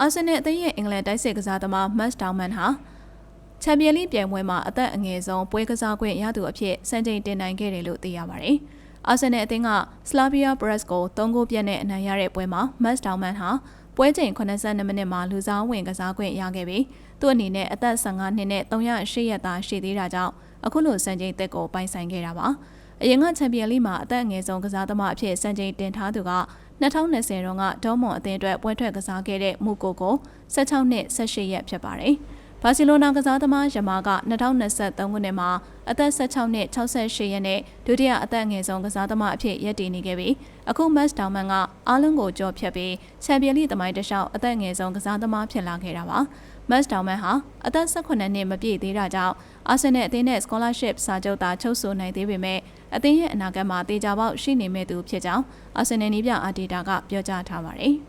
အာဆင်နယ်အသင်းရဲ့အင်္ဂလန်တိုက်စစ်ကစားသမားမတ်တောင်မန်ဟာချန်ပီယံလိပြိုင်ပွဲမှာအသက်အငယ်ဆုံးပွဲကစားခွင့်ရသူအဖြစ်စံချိန်တင်နိုင်ခဲ့တယ်လို့သိရပါတယ်။အာဆင်နယ်အသင်းကစလာဗီယာဘရက်စ်ကို3ဂိုးပြတ်နဲ့အနိုင်ရတဲ့ပွဲမှာမတ်တောင်မန်ဟာပွဲချိန်82မိနစ်မှာလူစားဝင်ကစားခွင့်ရခဲ့ပြီးသူ့အနေနဲ့အသက်15နှစ်နဲ့308ရက်သားရှိသေးတာကြောင့်အခုလိုစံချိန်သက်ကိုပိုင်ဆိုင်ခဲ့တာပါ။ အရင်ကချန်ပီယံလိမှာအသက်အငယ်ဆုံးကစားသမားအဖြစ်စံချိန်တင်ထားသူက2020တုန်းကဒေါမွန်အသင်းအတွက်ပွဲထွက်ကစားခဲ့တဲ့မူကိုကို16နှစ်18ရက်ဖြစ်ပါတယ်။ဘာစီလိုနာကစားသမားယမာက2023ခုနှစ်မှာအသက်16နှစ်68ရက်နဲ့ဒုတိယအသက်အငယ်ဆုံးကစားသမားအဖြစ်ရပ်တည်နေခဲ့ပြီးအခုမတ်တောင်မန်ကအားလုံးကိုကြော်ဖြတ်ပြီးချန်ပီယံလိသမိုင်းတစ်လျှောက်အသက်အငယ်ဆုံးကစားသမားဖြစ်လာခဲ့တာပါ။မတ်တောင်မန်ဟာအသက်18နှစ်မပြည့်သေးတာကြောင့်အာဆင်နယ်အသင်းနဲ့ scholarship စာချုပ်သာချုပ်ဆိုနိုင်သေးပေမဲ့ အသင်းရဲ့အနာဂတ်မှာတေချာပေါက်ရှိနေမဲ့သူဖြစ်ကြောင်းအာဆင်နယ်နီးပြအာဒီတာကပြောကြားထားပါတယ်။